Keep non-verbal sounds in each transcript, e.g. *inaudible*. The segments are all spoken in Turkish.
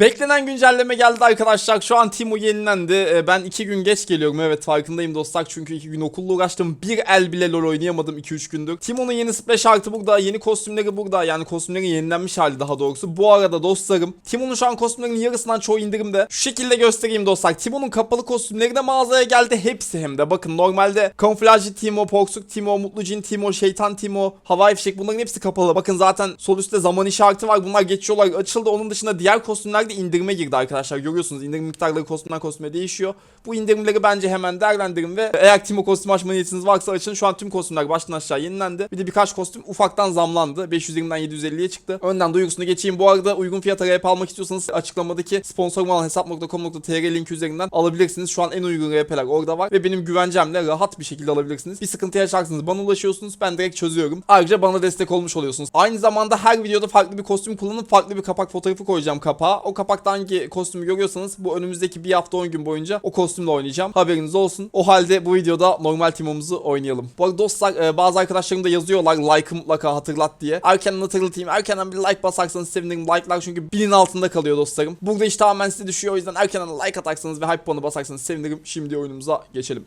Beklenen güncelleme geldi arkadaşlar. Şu an Timo yenilendi. Ee, Ben iki gün geç geliyorum. Evet farkındayım dostlar. Çünkü iki gün okulla uğraştım. Bir el bile LoL oynayamadım 2-3 gündür. Timo'nun yeni splash artı burada. Yeni kostümleri burada. Yani kostümlerin yenilenmiş hali daha doğrusu. Bu arada dostlarım Timo'nun şu an kostümlerinin yarısından çoğu indirimde. Şu şekilde göstereyim dostlar. Timo'nun kapalı kostümleri de mağazaya geldi. Hepsi hem de. Bakın normalde kamuflajcı Timo, Porsuk Timo, Mutlu Cin Timo, Şeytan Timo, Havai Fişek bunların hepsi kapalı. Bakın zaten sol üstte zaman işareti var. Bunlar geçiyorlar. Açıldı. Onun dışında diğer kostümler de indirime girdi arkadaşlar. Görüyorsunuz indirim miktarları kostümden kostüme değişiyor. Bu indirimleri bence hemen değerlendirin ve eğer Timo kostüm açma niyetiniz varsa açın. Şu an tüm kostümler baştan aşağı yenilendi. Bir de birkaç kostüm ufaktan zamlandı. 520'den 750'ye çıktı. Önden duyurusunu geçeyim. Bu arada uygun fiyata RP almak istiyorsanız açıklamadaki sponsorum olan hesap.com.tr linki üzerinden alabilirsiniz. Şu an en uygun RP'ler orada var ve benim güvencemle rahat bir şekilde alabilirsiniz. Bir sıkıntı yaşarsanız bana ulaşıyorsunuz. Ben direkt çözüyorum. Ayrıca bana destek olmuş oluyorsunuz. Aynı zamanda her videoda farklı bir kostüm kullanıp farklı bir kapak fotoğrafı koyacağım kapağa. O kapakta hangi kostümü görüyorsanız bu önümüzdeki bir hafta 10 gün boyunca o kostümle oynayacağım. Haberiniz olsun. O halde bu videoda normal timomuzu oynayalım. Bu arada dostlar e, bazı arkadaşlarım da yazıyorlar like'ı mutlaka hatırlat diye. Erkenden hatırlatayım. Erkenden bir like basarsanız sevinirim. Like'lar çünkü binin altında kalıyor dostlarım. Burada iş tamamen size düşüyor. O yüzden erkenden like atarsanız ve hype puanı basarsanız sevinirim. Şimdi oyunumuza geçelim.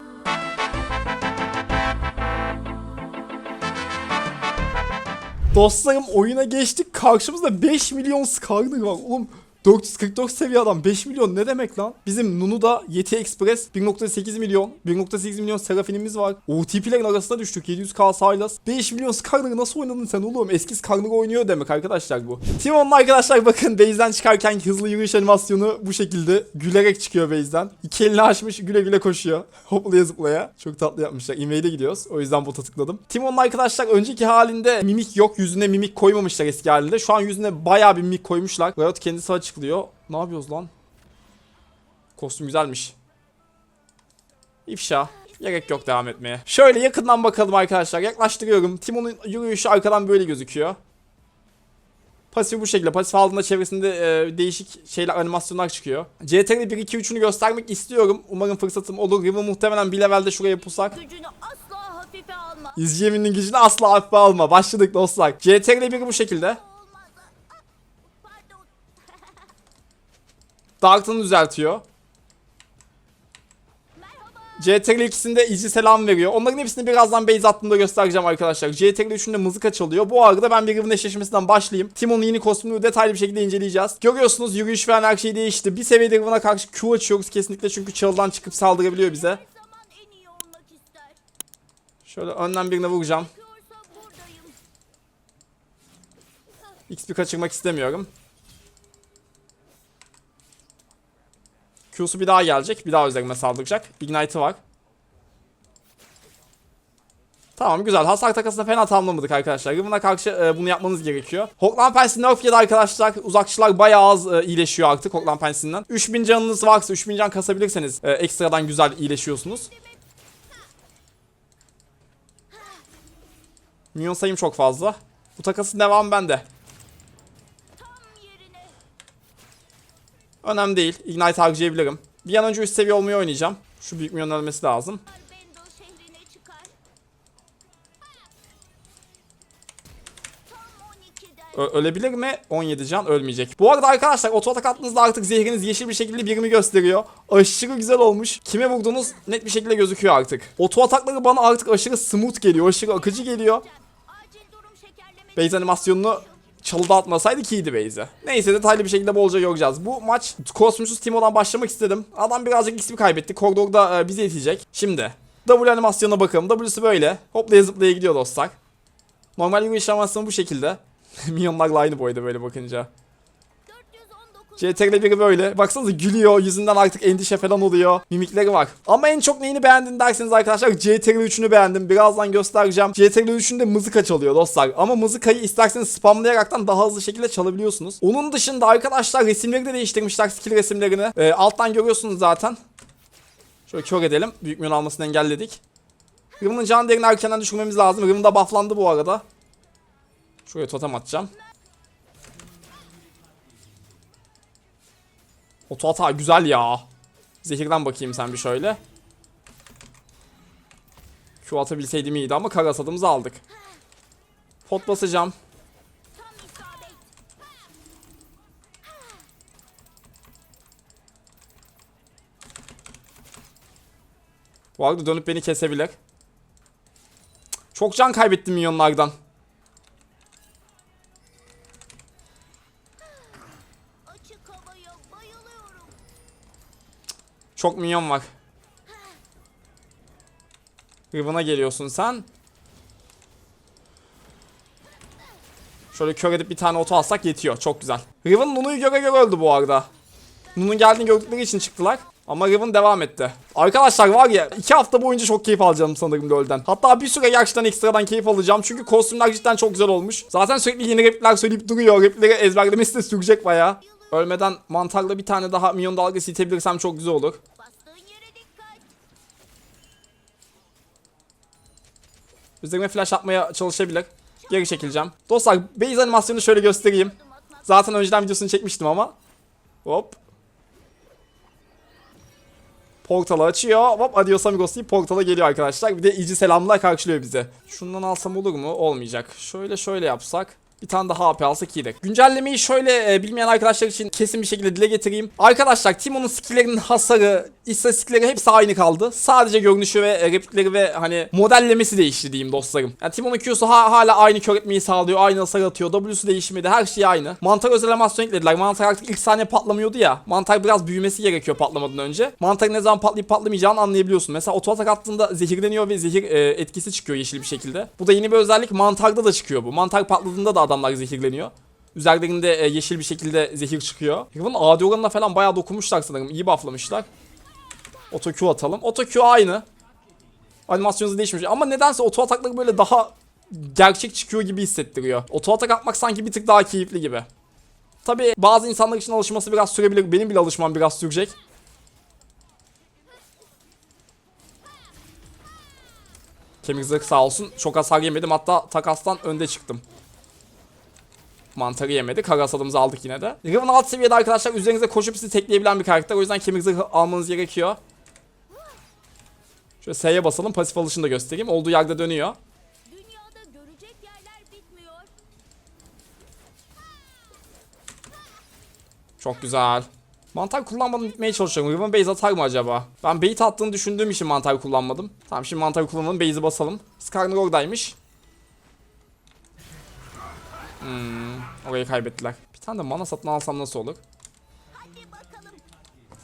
Dostlarım oyuna geçtik. Karşımızda 5 milyon Skarner var. Oğlum 444 seviye adam 5 milyon ne demek lan? Bizim Nunu'da Yeti Express 1.8 milyon 1.8 milyon Serafin'imiz var. OTP'lerin arasına düştük 700k Sylas 5 milyon Skarner'ı nasıl oynadın sen oğlum? Eski Skarner oynuyor demek arkadaşlar bu. Timon'un arkadaşlar bakın base'den çıkarken hızlı yürüyüş animasyonu bu şekilde gülerek çıkıyor base'den. İki elini açmış güle güle koşuyor. *laughs* Hoplaya zıplaya. Çok tatlı yapmışlar. E-mail'e gidiyoruz. O yüzden bota tıkladım. Timon'un arkadaşlar önceki halinde mimik yok. Yüzüne mimik koymamışlar eski halinde. Şu an yüzüne bayağı bir mimik koymuşlar. Riot kendisi açıklıyor. Ne yapıyoruz lan? Kostüm güzelmiş. İfşa. Gerek yok devam etmeye. Şöyle yakından bakalım arkadaşlar. Yaklaştırıyorum. Timon'un yürüyüşü arkadan böyle gözüküyor. Pasif bu şekilde. Pasif aldığında çevresinde e, değişik şeyler, animasyonlar çıkıyor. CTRL 1, 2, 3'ünü göstermek istiyorum. Umarım fırsatım olur. Riven muhtemelen bir levelde şuraya pusak. gücünü asla hafife alma. İzleyeminin gücünü asla hafife alma. Başladık dostlar. CTRL 1 bu şekilde. Dart'ını düzeltiyor. CTRL ikisinde izi selam veriyor. Onların hepsini birazdan base attığımda göstereceğim arkadaşlar. CTRL 3'ünde mızıka çalıyor. Bu arada ben bir Riven eşleşmesinden başlayayım. Timon'un yeni kostümünü detaylı bir şekilde inceleyeceğiz. Görüyorsunuz yürüyüş falan her şey değişti. Bir seviyede Riven'a karşı Q açıyoruz kesinlikle çünkü çalıdan çıkıp saldırabiliyor bize. Şöyle önden birine vuracağım. XP kaçırmak istemiyorum. Q'su bir daha gelecek. Bir daha üzerime saldıracak. Ignite'ı var. Tamam güzel. Hasar takasında fena tamamlamadık arkadaşlar. Riven'a karşı e, bunu yapmanız gerekiyor. Hoklan Pensi nerf yedi arkadaşlar. Uzakçılar bayağı az e, iyileşiyor artık Hoklan Pensi'nden. 3000 canınız varsa 3000 can kasabilirseniz e, ekstradan güzel iyileşiyorsunuz. Minyon sayım çok fazla. Bu takasın devamı bende. Tam yerine. Önemli değil. Ignite harcayabilirim. Bir an önce üst seviye olmayı oynayacağım. Şu büyük milyon ölmesi lazım. Bendo şehrine çıkar. Tam 12'den. Ö- ölebilir mi? 17 can ölmeyecek. Bu arada arkadaşlar oto atak attığınızda artık zehriniz yeşil bir şekilde birimi gösteriyor. Aşırı güzel olmuş. Kime vurduğunuz net bir şekilde gözüküyor artık. Oto atakları bana artık aşırı smooth geliyor. Aşırı akıcı geliyor. Base animasyonunu çalıda atmasaydı iyiydi Base'e. Neyse detaylı bir şekilde bolca göreceğiz. Bu maç kosmosuz Timo'dan başlamak istedim. Adam birazcık XP kaybetti. Koridorda e, bizi itecek. Şimdi W animasyonuna bakalım. W'su böyle. Hoplaya zıplaya gidiyor dostlar. Normal yürüyüş animasyonu bu şekilde. *laughs* Minyonlarla aynı boyda böyle bakınca. 419. CTRL biri böyle. Baksanıza gülüyor. Yüzünden artık endişe falan oluyor. Mimikleri var. Ama en çok neyini beğendin derseniz arkadaşlar CTRL 3'ünü beğendim. Birazdan göstereceğim. CTRL 3'ünde mızıka çalıyor dostlar. Ama mızıkayı isterseniz spamlayaraktan daha hızlı şekilde çalabiliyorsunuz. Onun dışında arkadaşlar resimleri de değiştirmişler. Skill resimlerini. Ee, alttan görüyorsunuz zaten. Şöyle kör edelim. Büyük milyon almasını engelledik. Riven'ın can değerini erkenden düşürmemiz lazım. Riven da bufflandı bu arada. Şuraya totem atacağım. Oto hata güzel ya. Zehirden bakayım sen bir şöyle. Q atabilseydim iyiydi ama karasadımızı aldık. Pot basacağım. Bu arada dönüp beni kesebilir. Çok can kaybettim minyonlardan. Çok minyon var. Riven'a geliyorsun sen. Şöyle kör edip bir tane oto alsak yetiyor. Çok güzel. Riven Nunu'yu göre göre öldü bu arada. Nunu'nun geldiğini gördükleri için çıktılar. Ama Riven devam etti. Arkadaşlar var ya iki hafta boyunca çok keyif alacağım sanırım LoL'den. Hatta bir süre gerçekten ekstradan keyif alacağım. Çünkü kostümler cidden çok güzel olmuş. Zaten sürekli yeni replikler söyleyip duruyor. Replikleri ezberlemesi de sürecek bayağı. Ölmeden mantarla bir tane daha minyon dalgası itebilirsem çok güzel olur. Üzerime flash atmaya çalışabilir. Geri çekileceğim. Dostlar base animasyonunu şöyle göstereyim. Zaten önceden videosunu çekmiştim ama. Hop. Portalı açıyor. Hop adios amigos deyip portala geliyor arkadaşlar. Bir de iyice selamlar karşılıyor bize. Şundan alsam olur mu? Olmayacak. Şöyle şöyle yapsak. Bir tane daha AP alsak iyiydi. Güncellemeyi şöyle e, bilmeyen arkadaşlar için kesin bir şekilde dile getireyim. Arkadaşlar Timo'nun skilllerinin hasarı, istatistikleri hepsi aynı kaldı. Sadece görünüşü ve replikleri ve hani modellemesi değişti diyeyim dostlarım. Yani Timo'nun Q'su ha- hala aynı kör etmeyi sağlıyor, aynı hasar atıyor. W'su değişmedi, her şey aynı. Mantar özel animasyon eklediler. Mantar artık ilk saniye patlamıyordu ya. Mantar biraz büyümesi gerekiyor patlamadan önce. Mantarın ne zaman patlayıp patlamayacağını anlayabiliyorsun. Mesela oto atak attığında zehirleniyor ve zehir e, etkisi çıkıyor yeşil bir şekilde. Bu da yeni bir özellik. Mantarda da çıkıyor bu. Mantar patladığında da adamlar zehirleniyor. Üzerlerinde e, yeşil bir şekilde zehir çıkıyor. Bunun AD oranına falan bayağı dokunmuşlar sanırım. İyi bufflamışlar. Auto Q atalım. Auto Q aynı. Animasyonu değişmiş. Ama nedense auto atakları böyle daha gerçek çıkıyor gibi hissettiriyor. Auto atak atmak sanki bir tık daha keyifli gibi. Tabi bazı insanlar için alışması biraz sürebilir. Benim bile alışmam biraz sürecek. Kemik zırh sağ olsun. Çok hasar yemedim. Hatta takastan önde çıktım. Mantarı yemedik. Kara hasadımızı aldık yine de. Riven alt seviyede arkadaşlar üzerinize koşup sizi tekleyebilen bir karakter. O yüzden kemik zırhı almanız gerekiyor. Şöyle S'ye basalım. Pasif alışını da göstereyim. Olduğu yerde dönüyor. Çok güzel. Mantar kullanmadan gitmeye çalışıyorum. Riven base atar mı acaba? Ben bait attığını düşündüğüm için mantar kullanmadım. Tamam şimdi mantar kullanalım. Base'i basalım. Skarner oradaymış. Hmm, orayı kaybettiler. Bir tane de mana satın alsam nasıl olur?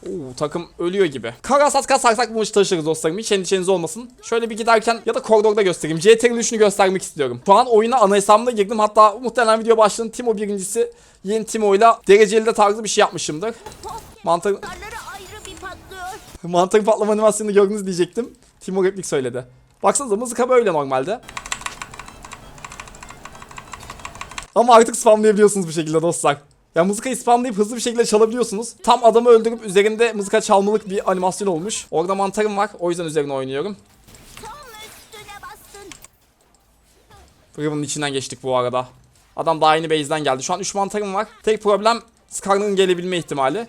Oo, takım ölüyor gibi. Karasat kasarsak bu maçı taşırız dostlarım. Hiç endişeniz olmasın. Şöyle bir giderken ya da koridorda göstereyim. CTR'in üçünü göstermek istiyorum. Şu an oyuna ana hesabımda girdim. Hatta muhtemelen video başlığının Timo birincisi yeni Timo'yla dereceli de tarzı bir şey yapmışımdır. Mantar, mantarın patlama animasyonunu gördünüz diyecektim. Timo replik söyledi. Baksanıza mızıka böyle normalde. Ama artık spamlayabiliyorsunuz bu şekilde dostlar. Ya mızıkayı spamlayıp hızlı bir şekilde çalabiliyorsunuz. Tam adamı öldürüp üzerinde mızıka çalmalık bir animasyon olmuş. Orada mantarım var. O yüzden üzerine oynuyorum. Riven'ın içinden geçtik bu arada. Adam daha yeni base'den geldi. Şu an 3 mantarım var. Tek problem Skarner'ın gelebilme ihtimali.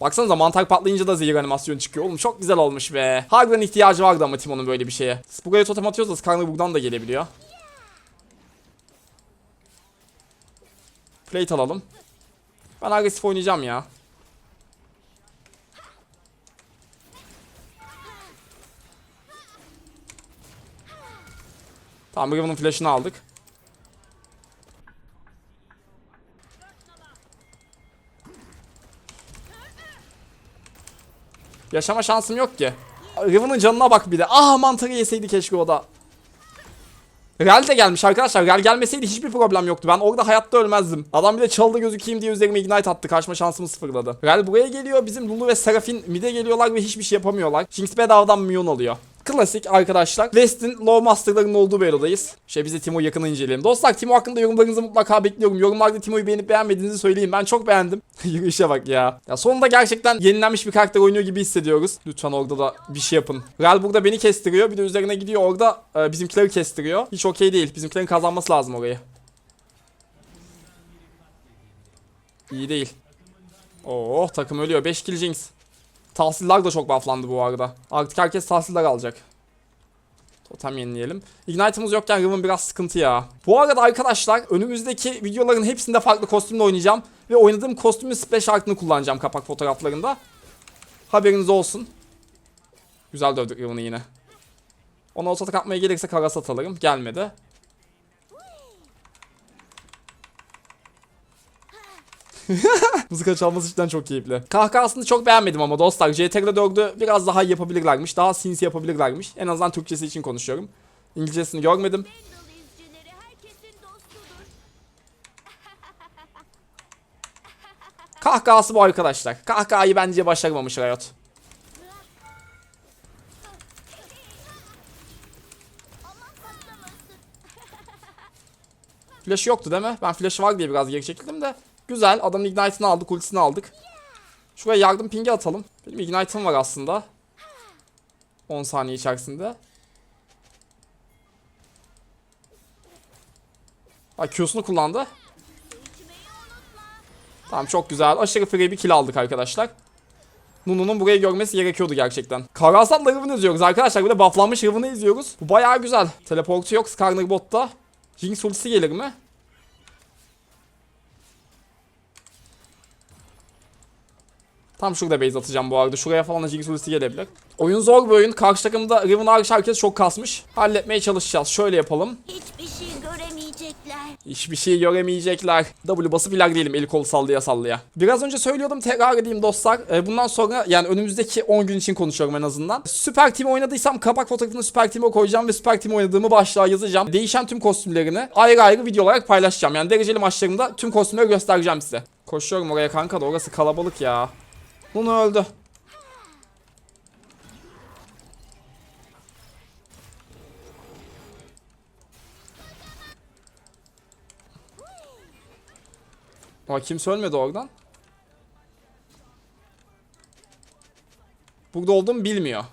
Baksanıza mantar patlayınca da zehir animasyonu çıkıyor. Oğlum çok güzel olmuş be. Harbiden ihtiyacı vardı ama Timon'un böyle bir şeye. Buraya totem atıyorsa Skarner buradan da gelebiliyor. Plate alalım. Ben agresif oynayacağım ya. Tamam Riven'ın flash'ını aldık. Yaşama şansım yok ki. Riven'ın canına bak bir de. Ah mantarı yeseydi keşke o da. Real de gelmiş arkadaşlar. Real gelmeseydi hiçbir problem yoktu. Ben orada hayatta ölmezdim. Adam bir de çalıda gözükeyim diye üzerime ignite attı. Kaçma şansımı sıfırladı. Real buraya geliyor. Bizim Lulu ve Serafin mid'e geliyorlar ve hiçbir şey yapamıyorlar. Jinx bedavadan milyon alıyor. Klasik arkadaşlar. West'in Low Master'ların olduğu bir erodayız. Şey bize Timo yakını inceleyelim. Dostlar Timo hakkında yorumlarınızı mutlaka bekliyorum. Yorumlarda Timo'yu beğenip beğenmediğinizi söyleyin. Ben çok beğendim. *laughs* Yürüyüşe bak ya. Ya sonunda gerçekten yenilenmiş bir karakter oynuyor gibi hissediyoruz. Lütfen orada da bir şey yapın. Real burada beni kestiriyor. Bir de üzerine gidiyor orada e, bizimkileri kestiriyor. Hiç okey değil. Bizimkilerin kazanması lazım orayı. İyi değil. Oh takım ölüyor. 5 kill Jinx. Tahsiller da çok bufflandı bu arada. Artık herkes tahsiller alacak. Totem yenileyelim. Ignite'ımız yokken Riven biraz sıkıntı ya. Bu arada arkadaşlar önümüzdeki videoların hepsinde farklı kostümle oynayacağım. Ve oynadığım kostümün splash artını kullanacağım kapak fotoğraflarında. Haberiniz olsun. Güzel dövdük Riven'ı yine. Ona ototak atmaya gelirse karasat alırım. Gelmedi. *laughs* Mızıka çalması cidden çok keyifli. Kahkahasını çok beğenmedim ama dostlar. CTR'de 4'ü biraz daha iyi yapabilirlermiş. Daha sinsi yapabilirlermiş. En azından Türkçesi için konuşuyorum. İngilizcesini görmedim. Kahkahası bu arkadaşlar. Kahkahayı bence başaramamış Riot. Flash yoktu değil mi? Ben flash var diye biraz geri çekildim de. Güzel. Adamın ignite'ını aldık, ultisini aldık. Şuraya yardım pingi atalım. Benim ignite'ım var aslında. 10 saniye içerisinde. Ha Q'sunu kullandı. Tamam çok güzel. Aşırı free bir kill aldık arkadaşlar. Nunu'nun burayı görmesi gerekiyordu gerçekten. Karasat'la Riven'ı izliyoruz arkadaşlar. Bir de bufflanmış Riven'ı izliyoruz. Bu bayağı güzel. Teleportu yok Skarner botta. Jinx ultisi gelir mi? Tam şurada base atacağım bu arada. Şuraya falan da Jinx ultisi gelebilir. Oyun zor bir oyun. Karşı takımda Riven hariç herkes çok kasmış. Halletmeye çalışacağız. Şöyle yapalım. Hiçbir şey göremeyecekler. Hiçbir şey göremeyecekler. W basıp iler diyelim eli kolu sallaya sallaya. Biraz önce söylüyordum tekrar edeyim dostlar. Ee, bundan sonra yani önümüzdeki 10 gün için konuşuyorum en azından. Süper Team oynadıysam kapak fotoğrafını Süper Team'e koyacağım ve Süper Team oynadığımı başlığa yazacağım. Değişen tüm kostümlerini ayrı ayrı video olarak paylaşacağım. Yani dereceli maçlarımda tüm kostümleri göstereceğim size. Koşuyorum oraya kanka da orası kalabalık ya. Bunu öldü. Ama kimse ölmedi oradan. Burada olduğumu bilmiyor.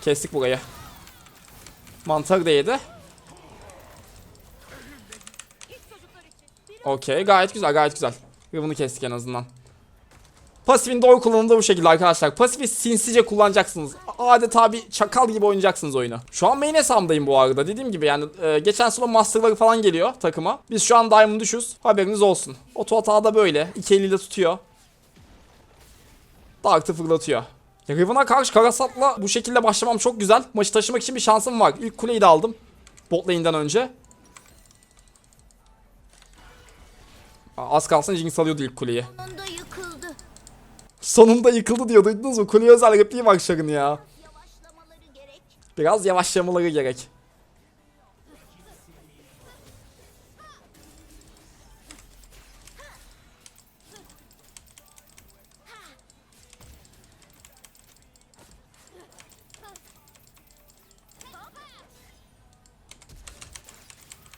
Kestik burayı. Mantar da yedi. Okey gayet güzel gayet güzel. Riven'ı kestik en azından. Pasifin doğru kullanımı bu şekilde arkadaşlar. Pasifi sinsice kullanacaksınız. Adeta bir çakal gibi oynayacaksınız oyunu. Şu an main hesabımdayım bu arada. Dediğim gibi yani e, geçen solo masterları falan geliyor takıma. Biz şu an diamond düşüz. Haberiniz olsun. Oto hata da böyle. İki eliyle tutuyor. Dark'ı fırlatıyor. Riven'a karşı Karasat'la bu şekilde başlamam çok güzel. Maçı taşımak için bir şansım var. İlk kuleyi de aldım. Bot lane'den önce. Az kalsın Jinx alıyordu ilk kuleyi. Sonunda yıkıldı. Sonunda yıkıldı diyor duydunuz mu? Kuleye özel repliği var Şar'ın ya. Biraz yavaşlamaları gerek.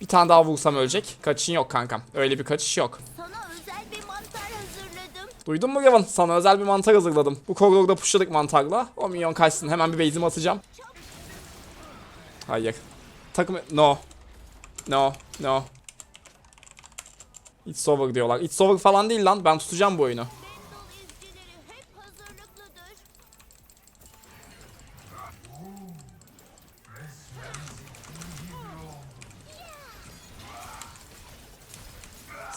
Bir tane daha vursam ölecek. Kaçışın yok kankam. Öyle bir kaçış yok. Sana özel bir mantar hazırladım. Duydun mu Gavin? Sana özel bir mantar hazırladım. Bu koridorda pushladık mantarla. O milyon kaçsın. Hemen bir base'imi atacağım. Hayır. Takım... No. No. No. It's over diyorlar. It's over falan değil lan. Ben tutacağım bu oyunu.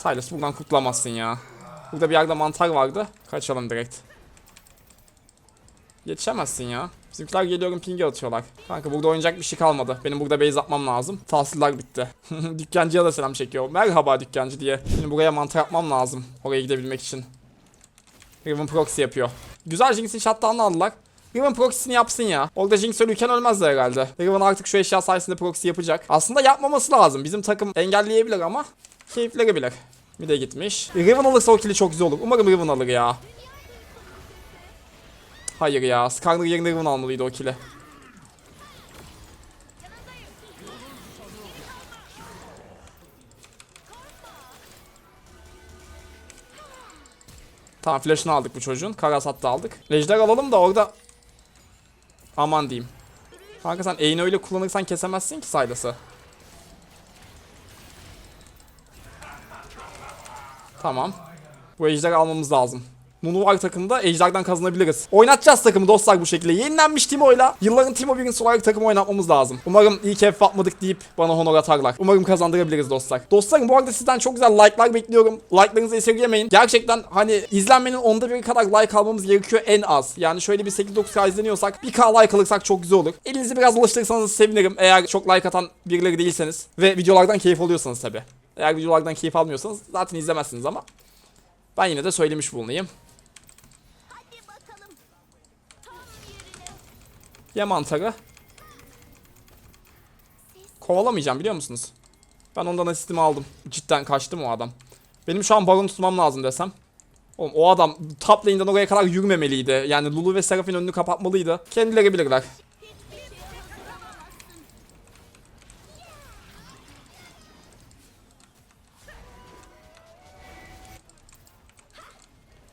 Silas buradan kurtulamazsın ya. Burada bir yerde mantar vardı. Kaçalım direkt. Yetişemezsin ya. Bizimkiler geliyorum pingi atıyorlar. Kanka burada oynayacak bir şey kalmadı. Benim burada base atmam lazım. Tahsiller bitti. *laughs* Dükkancıya da selam çekiyor. Merhaba dükkancı diye. Şimdi buraya mantar yapmam lazım. Oraya gidebilmek için. Riven proxy yapıyor. Güzel Jinx'in shutdown'ını aldılar. Riven proxy'sini yapsın ya. Orada Jinx ölürken ölmezdi herhalde. Riven artık şu eşya sayesinde proxy yapacak. Aslında yapmaması lazım. Bizim takım engelleyebilir ama keyifleri bilir. Bir de gitmiş. Riven alırsa o kili çok güzel olur. Umarım Riven alır ya. Hayır ya. Skarner yerine Riven almalıydı o kili. Tamam flash'ını aldık bu çocuğun. Karasat da aldık. Lejder alalım da orada aman diyeyim. Kanka sen E'ni öyle kullanırsan kesemezsin ki Sylas'ı. Tamam. Bu ejderi almamız lazım. Nunu var takımda Ejder'den kazanabiliriz. Oynatacağız takımı dostlar bu şekilde. Yenilenmiş Timo'yla yılların Timo birincisi olarak takım oynatmamız lazım. Umarım iyi ki F atmadık deyip bana honor atarlar. Umarım kazandırabiliriz dostlar. Dostlarım bu arada sizden çok güzel like'lar bekliyorum. Like'larınızı esirgemeyin. Gerçekten hani izlenmenin onda biri kadar like almamız gerekiyor en az. Yani şöyle bir 8-9k izleniyorsak 1k like alırsak çok güzel olur. Elinizi biraz alıştırırsanız sevinirim. Eğer çok like atan birileri değilseniz ve videolardan keyif alıyorsanız tabi. Eğer videolardan keyif almıyorsanız zaten izlemezsiniz ama ben yine de söylemiş bulunayım. Ye mantarı. Kovalamayacağım biliyor musunuz? Ben ondan asistimi aldım. Cidden kaçtı mı o adam? Benim şu an baron tutmam lazım desem. Oğlum o adam top lane'den oraya kadar yürümemeliydi. Yani Lulu ve Seraph'in önünü kapatmalıydı. Kendileri bilirler.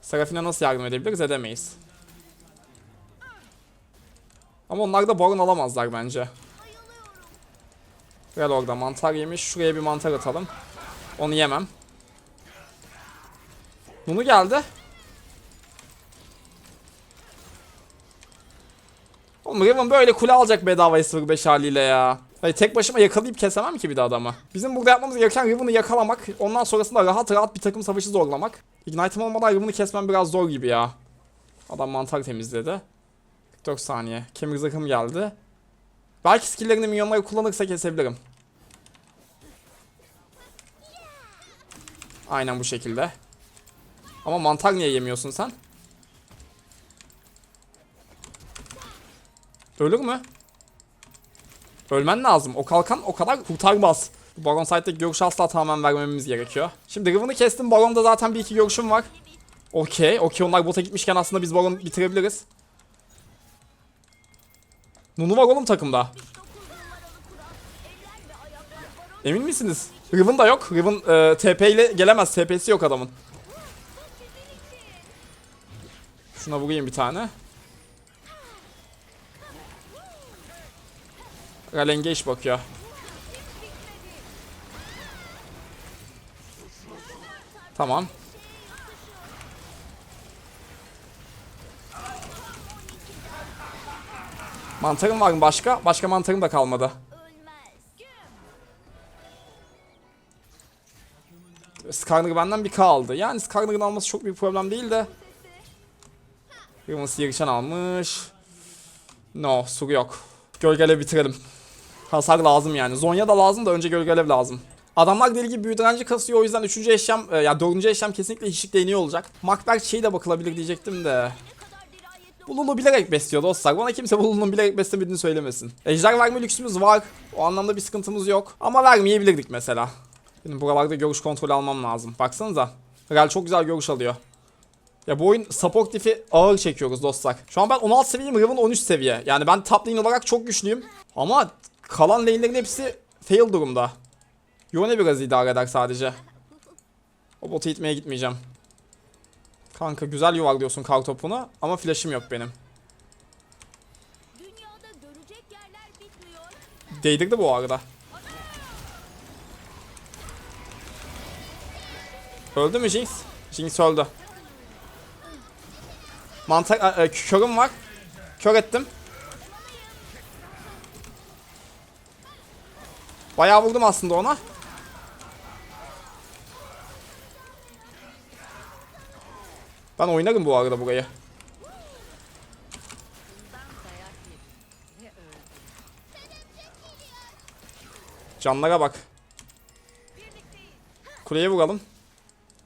Seraphine nasıl yardım edebiliriz? Edemeyiz. Ama onlar da baron alamazlar bence. Gel orada mantar yemiş. Şuraya bir mantar atalım. Onu yemem. Nunu geldi. Oğlum Riven böyle kule alacak bedava 05 haliyle ya. Hayır, tek başıma yakalayıp kesemem ki bir de adamı. Bizim burada yapmamız gereken Riven'ı yakalamak. Ondan sonrasında rahat rahat bir takım savaşı zorlamak. Ignite'ım olmadan Riven'ı kesmem biraz zor gibi ya. Adam mantar temizledi. 44 saniye. Kemir zırhım geldi. Belki skill'lerini minyonları kullanırsa kesebilirim. Aynen bu şekilde. Ama mantar niye yemiyorsun sen? Ölür mü? Ölmen lazım. O kalkan o kadar kurtarmaz. Baron site'deki görüşü asla tamamen vermememiz gerekiyor. Şimdi Riven'ı kestim. Baron'da zaten bir iki görüşüm var. Okey. Okey onlar bota gitmişken aslında biz Baron'u bitirebiliriz. Nunu var oğlum takımda. 9 numaralı kural. Eller ve ayaklar baron Emin misiniz? Riven da yok. Riven e, TP ile gelemez. TP'si yok adamın. Şuna vurayım bir tane. Ralenge iş bakıyor. Tamam. Mantarım var mı başka? Başka mantarım da kalmadı. Skarner benden bir K aldı. Yani Skarner'ın alması çok büyük problem değil de. Yılmaz yarışan almış. No, sur yok. Gölgelev bitirelim. Hasar lazım yani. Zonya da lazım da önce gölgelev lazım. Adamlar deli gibi büyü kasıyor o yüzden 3. eşyam, e, ya 4. eşyam kesinlikle hiçlik değiniyor olacak. Macbeth şey de bakılabilir diyecektim de. Ne kadar dirayetli Bu Lulu bilerek besliyor dostlar. Bana kimse bu Lulu'nun bilerek beslemediğini söylemesin. Ejder verme lüksümüz var. O anlamda bir sıkıntımız yok. Ama vermeyebilirdik mesela. Benim buralarda görüş kontrolü almam lazım. Baksanıza. Real çok güzel görüş alıyor. Ya bu oyun support diff'i ağır çekiyoruz dostlar. Şu an ben 16 seviyeyim, Riven 13 seviye. Yani ben top olarak çok güçlüyüm. Ama kalan lane'lerin hepsi fail durumda. Yone biraz idare eder sadece. O botu itmeye gitmeyeceğim. Kanka güzel yuvarlıyorsun kar topunu ama flash'ım yok benim. Değdirdi bu arada. Öldü mü Jinx? Jinx öldü. Mantar, a- a- körüm var. Kör ettim. Bayağı vurdum aslında ona. Ben oynarım bu arada burayı. Canlara bak. Kuleye vuralım.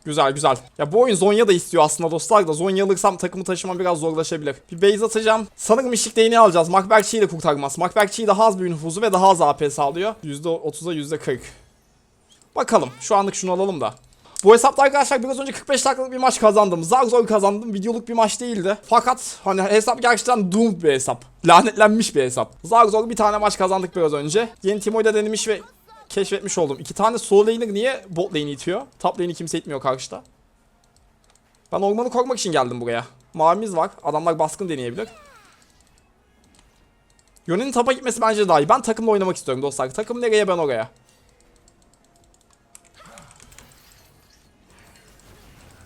Güzel güzel. Ya bu oyun Zonya da istiyor aslında dostlar da Zonya alırsam takımı taşımam biraz zorlaşabilir. Bir base atacağım. Sanırım işlik değneği alacağız. Makberkçiyi de kurtarmaz. Makberkçiyi daha az bir nüfuzu ve daha az AP sağlıyor. %30'a %40. Bakalım. Şu anlık şunu alalım da. Bu hesapta arkadaşlar biraz önce 45 dakikalık bir maç kazandım. Zar zor kazandım. Videoluk bir maç değildi. Fakat hani hesap gerçekten doomed bir hesap. Lanetlenmiş bir hesap. Zar zor bir tane maç kazandık biraz önce. Yeni Timo'yu da denemiş ve keşfetmiş oldum. İki tane solo laner niye bot lane'i itiyor? Top lane'i kimse itmiyor karşıda. Ben ormanı korumak için geldim buraya. Mavimiz var. Adamlar baskın deneyebilir. Yone'nin tapa gitmesi bence daha iyi. Ben takımla oynamak istiyorum dostlar. Takım nereye ben oraya.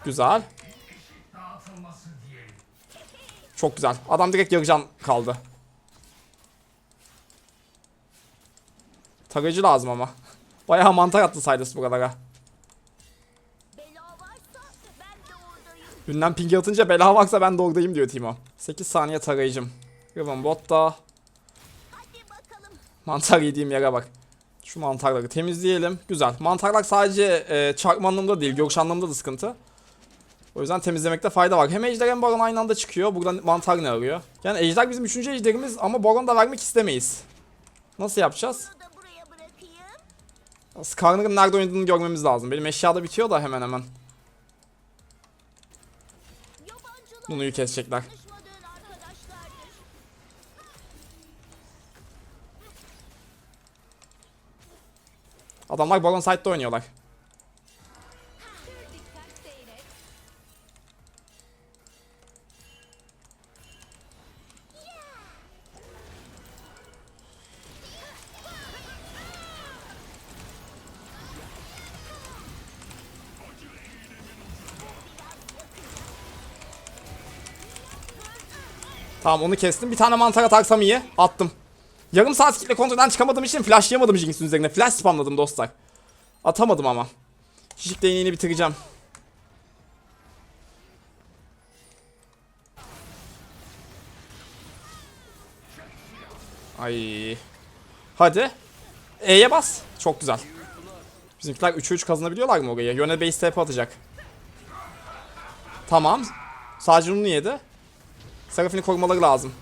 Güzel. Çok güzel. Adam direkt yarıcan kaldı. Tarayıcı lazım ama. *laughs* Bayağı mantar attı Silas de oradayım. Ünlem pingi atınca bela varsa ben de oradayım diyor Timo. 8 saniye tarayıcım. Riven. Hadi bakalım. Mantar yediğim yere bak. Şu mantarları temizleyelim. Güzel. Mantarlar sadece e, çarpma anlamında değil, görüş anlamında da sıkıntı. O yüzden temizlemekte fayda var. Hem ejder hem baron aynı anda çıkıyor. Buradan mantar ne arıyor? Yani ejder bizim üçüncü ejderimiz ama baron da vermek istemeyiz. Nasıl yapacağız? Bunu da buraya bırakayım. Skarner'ın nerede oynadığını görmemiz lazım. Benim eşyada bitiyor da hemen hemen. Nunu'yu kesecekler. Adamlar baron side'da oynuyorlar. Tamam onu kestim. Bir tane mantar atarsam iyi. Attım. Yarım saat kitle kontrolden çıkamadığım için flashlayamadım Jinx'in üzerine. Flash spamladım dostlar. Atamadım ama. Şişik değneğini bitireceğim. Ay. Hadi. E'ye bas. Çok güzel. Bizimkiler 3'e 3 kazanabiliyorlar mı oraya? Yöne base TP atacak. Tamam. Sadece onu yedi. Seraphine korumaları lazım.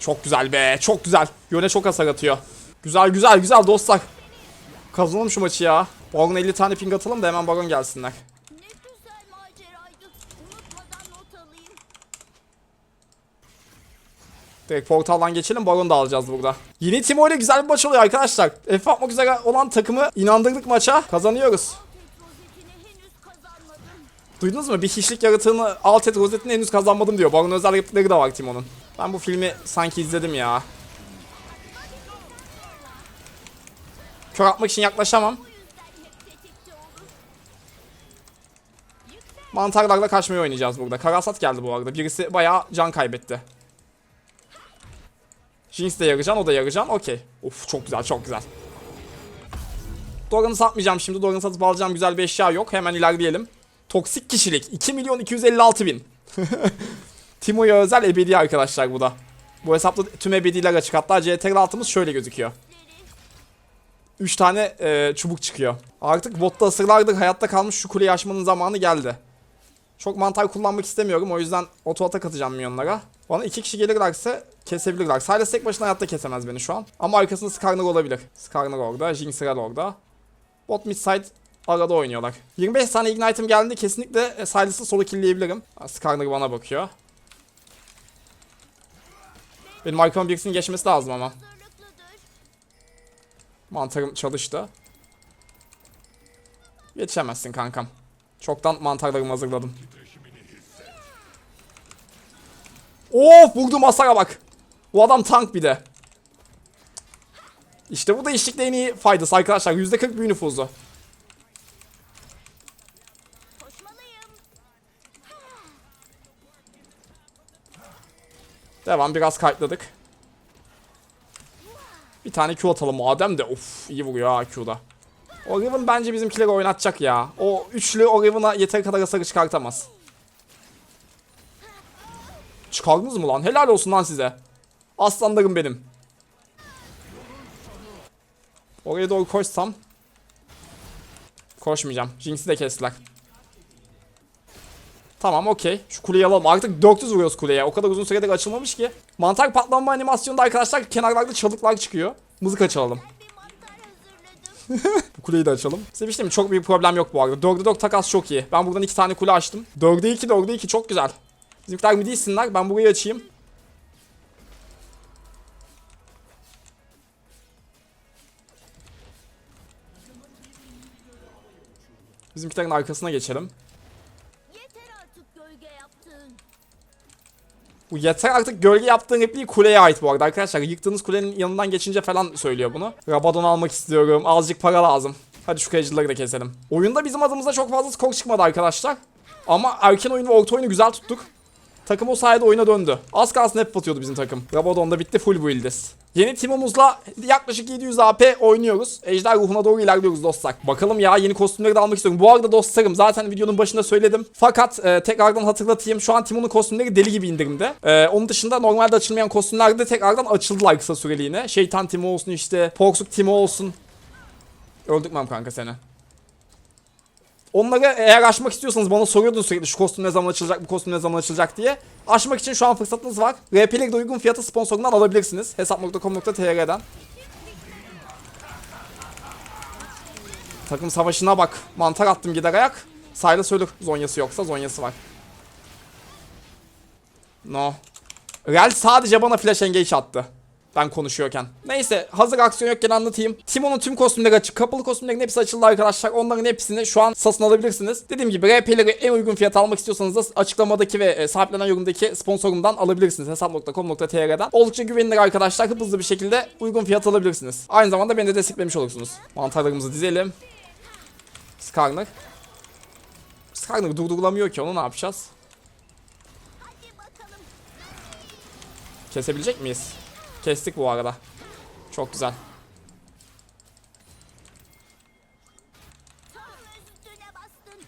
Çok güzel be. Çok güzel. Yöne çok hasar atıyor. Güzel güzel güzel dostlar. Kazanalım şu maçı ya. Baron 50 tane ping atalım da hemen Baron gelsinler. Direkt portaldan geçelim Baron da alacağız burada. Yeni Timo ile güzel bir maç oluyor arkadaşlar. F atmak üzere olan takımı inandırdık maça. Kazanıyoruz. Duydunuz mu? Bir hiçlik yaratığını alt et rozetini henüz kazanmadım diyor. Baron özel replikleri de var Timo'nun. Ben bu filmi sanki izledim ya. Kör atmak için yaklaşamam. Mantarlarla kaçmayı oynayacağız burada. Karasat geldi bu arada. Birisi bayağı can kaybetti. Jinx de yarıcan, o da yarıcan. Okey. Of çok güzel, çok güzel. Doran'ı satmayacağım şimdi. Doran'ı satıp alacağım güzel bir eşya yok. Hemen ilerleyelim. Toksik kişilik. 2 milyon 256 bin. *laughs* Timo'ya özel ebedi arkadaşlar bu da. Bu hesapta tüm ebediler açık. Hatta CTRL altımız şöyle gözüküyor. 3 tane e, çubuk çıkıyor. Artık botta asırlardır hayatta kalmış şu kuleyi aşmanın zamanı geldi. Çok mantar kullanmak istemiyorum. O yüzden oto atak atacağım milyonlara. Bana iki kişi gelirlerse kesebilirler. Silas tek başına hayatta kesemez beni şu an. Ama arkasında Skarner olabilir. Skarner orada. Jinxeral orada. Bot mid side arada oynuyorlar. 25 tane ignite'ım geldiğinde kesinlikle e, Silas'ı solo killleyebilirim. Skarner bana bakıyor. Benim arkamın birisinin geçmesi lazım ama. Mantarım çalıştı. Yetişemezsin kankam. Çoktan mantarlarımı hazırladım. Of vurdum hasara bak. Bu adam tank bir de. İşte bu da en iyi faydası arkadaşlar. %40 büyü nüfuzu. Devam biraz kayıtladık. Bir tane Q atalım madem de of iyi vuruyor ha Q'da. O Riven bence bizimkileri oynatacak ya. O üçlü o Riven'a yeteri kadar hasarı çıkartamaz. Çıkardınız mı lan? Helal olsun lan size. Aslanlarım benim. Oraya doğru koşsam. Koşmayacağım. Jinx'i de kestiler. Tamam okey. Şu kuleyi alalım. Artık 400 vuruyoruz kuleye. O kadar uzun süredir açılmamış ki. Mantar patlanma animasyonunda arkadaşlar kenarlarda çalıklar çıkıyor. Mızık açalım. *laughs* Bu kuleyi de açalım. Seviştim çok büyük problem yok bu arada. 4'e 4 takas çok iyi. Ben buradan 2 tane kule açtım. 4'e 2 4'e 2 çok güzel. Bizimkiler mi değilsinler. Ben burayı açayım. Bizimkilerin arkasına geçelim. Bu yeter artık gölge yaptığın repliği kuleye ait bu arada arkadaşlar. Yıktığınız kulenin yanından geçince falan söylüyor bunu. Rabadon almak istiyorum. Azıcık para lazım. Hadi şu kayıcıları da keselim. Oyunda bizim adımıza çok fazla skor çıkmadı arkadaşlar. Ama erken oyun ve orta oyunu güzel tuttuk. Takım o sayede oyuna döndü. Az kalsın hep batıyordu bizim takım. Rabadon da bitti full build'iz. Yeni timomuzla yaklaşık 700 AP oynuyoruz. Ejder ruhuna doğru ilerliyoruz dostlar. Bakalım ya yeni kostümleri de almak istiyorum. Bu arada dostlarım zaten videonun başında söyledim. Fakat e, tekrardan hatırlatayım. Şu an Timon'un kostümleri deli gibi indirimde. E, onun dışında normalde açılmayan kostümler de tekrardan açıldılar kısa süreliğine. Şeytan Timo olsun işte. Porsuk Timo olsun. Öldürtmem kanka seni. Onları eğer aşmak istiyorsanız bana soruyordun sürekli şu kostüm ne zaman açılacak, bu kostüm ne zaman açılacak diye. Aşmak için şu an fırsatınız var. RP'leri de uygun fiyata sponsorundan alabilirsiniz. Hesap.com.tr'den. Takım savaşına bak. Mantar attım gider ayak. Sayla söylür. Zonyası yoksa zonyası var. No. Real sadece bana flash engage attı. Ben konuşuyorken. Neyse hazır aksiyon yokken anlatayım. Timon'un tüm kostümleri açık. Kapalı kostümlerin hepsi açıldı arkadaşlar. Onların hepsini şu an satın alabilirsiniz. Dediğim gibi RP'leri en uygun fiyata almak istiyorsanız da açıklamadaki ve e, sahiplenen yorumdaki sponsorumdan alabilirsiniz. Hesap.com.tr'den. Oldukça güvenilir arkadaşlar. Hızlı bir şekilde uygun fiyat alabilirsiniz. Aynı zamanda beni de desteklemiş olursunuz. Mantarlarımızı dizelim. Skarner. Skarner durdurulamıyor ki onu ne yapacağız? Kesebilecek miyiz? Kestik bu arada. Çok güzel.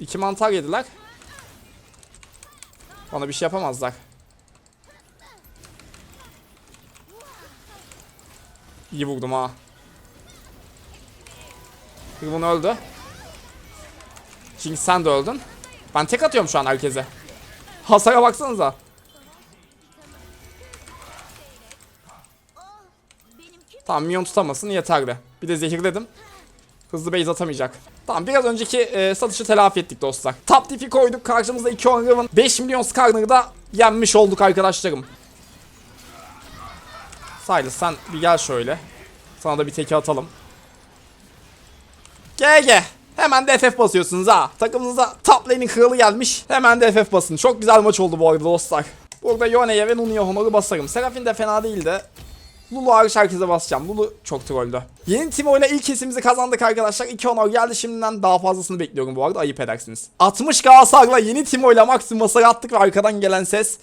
İki mantar yediler. Bana bir şey yapamazlar. İyi vurdum ha. Riven öldü. Jinx sen de öldün. Ben tek atıyorum şu an herkese. Hasara baksanıza. Tamam minyon tutamasın yeterli. Bir de zehirledim. Hızlı base atamayacak. Tamam biraz önceki e, satışı telafi ettik dostlar. Top tipi koyduk. Karşımızda 2 on Riven. 5 milyon Skarner'ı da yenmiş olduk arkadaşlarım. Silas sen bir gel şöyle. Sana da bir teki atalım. GG. Hemen de FF basıyorsunuz ha. Takımınıza top lane'in kralı gelmiş. Hemen de FF basın. Çok güzel maç oldu bu arada dostlar. Burada Yone'ye ve Nunu'ya Honor'u basarım. Serafin de fena değil de Lulu hariç herkese basacağım. Lulu çok trollü. Yeni Timo ile ilk kesimizi kazandık arkadaşlar. 2 honor geldi şimdiden daha fazlasını bekliyorum bu arada ayıp edersiniz. 60 hasarla yeni Timo ile maksimum hasar attık ve arkadan gelen ses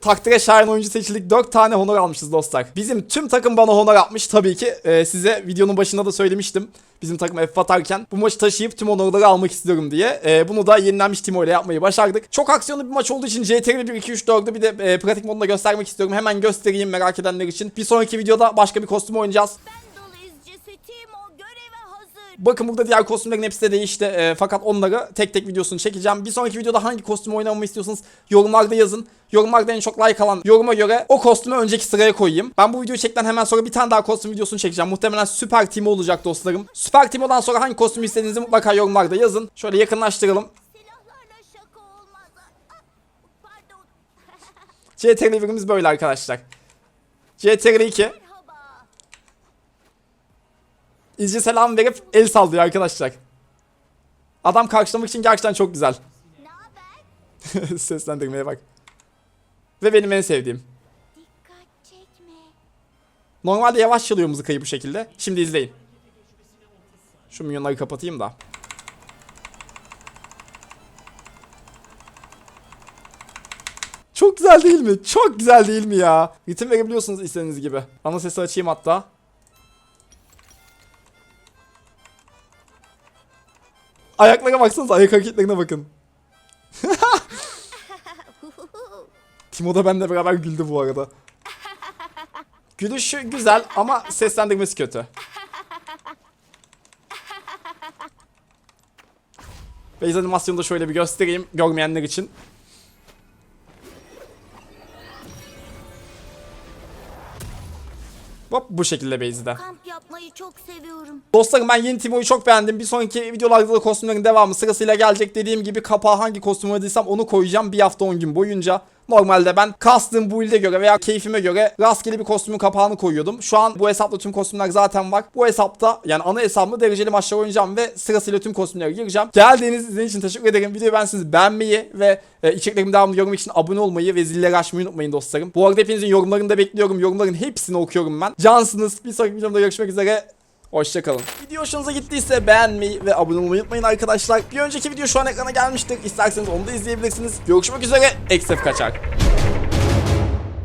Takdire şayan oyuncu seçildik. 4 tane honor almışız dostlar. Bizim tüm takım bana honor atmış. Tabii ki e, size videonun başında da söylemiştim. Bizim takım F atarken bu maçı taşıyıp tüm honorları almak istiyorum diye. E, bunu da yenilenmiş Timo ile yapmayı başardık. Çok aksiyonlu bir maç olduğu için CTRL 1 2 3 4'ü bir de e, pratik modunda göstermek istiyorum. Hemen göstereyim merak edenler için. Bir sonraki videoda başka bir kostüm oynayacağız. ben Bakın burada diğer kostümlerin hepsi de değişti. E, fakat onları tek tek videosunu çekeceğim. Bir sonraki videoda hangi kostümü oynamamı istiyorsanız yorumlarda yazın. Yorumlarda en çok like alan yoruma göre o kostümü önceki sıraya koyayım. Ben bu videoyu çekten hemen sonra bir tane daha kostüm videosunu çekeceğim. Muhtemelen Süper Timo olacak dostlarım. Süper Timo'dan sonra hangi kostümü istediğinizi mutlaka yorumlarda yazın. Şöyle yakınlaştıralım. Silahlarla şaka olmaz. Pardon. CTRL birimiz böyle arkadaşlar. CTRL 2. İzci selam verip el sallıyor arkadaşlar. Adam karşılamak için gerçekten çok güzel. *laughs* Seslendirmeye bak. Ve benim en sevdiğim. Normalde yavaş çalıyor mızıkayı bu şekilde. Şimdi izleyin. Şu minyonları kapatayım da. Çok güzel değil mi? Çok güzel değil mi ya? Ritim verebiliyorsunuz istediğiniz gibi. Ana sesi açayım hatta. Ayaklara baksanıza ayak hareketlerine bakın. *laughs* Timo da benimle beraber güldü bu arada. Gülüşü güzel ama seslendirmesi kötü. Base animasyonu da şöyle bir göstereyim görmeyenler için. Hop bu şekilde base'de. Yapmayı çok seviyorum. Dostlarım ben yeni Timo'yu çok beğendim. Bir sonraki videolarda da kostümlerin devamı sırasıyla gelecek. Dediğim gibi kapağa hangi kostüm oynadıysam onu koyacağım bir hafta 10 gün boyunca. Normalde ben kastığım build'e göre veya keyfime göre rastgele bir kostümün kapağını koyuyordum. Şu an bu hesapta tüm kostümler zaten var. Bu hesapta yani ana hesabımda dereceli maçlar oynayacağım ve sırasıyla tüm kostümlere gireceğim. Geldiğiniz izlediğiniz için teşekkür ederim. Videoyu beğendiyseniz beğenmeyi ve e, içeriklerimi devamlı görmek için abone olmayı ve zilleri açmayı unutmayın dostlarım. Bu arada hepinizin yorumlarını da bekliyorum. Yorumların hepsini okuyorum ben. Cansınız. Bir sonraki videomda görüşmek üzere. Hoşçakalın. Video hoşunuza gittiyse beğenmeyi ve abone olmayı unutmayın arkadaşlar. Bir önceki video şu an ekrana gelmiştir. İsterseniz onu da izleyebilirsiniz. Görüşmek üzere. Eksef kaçar.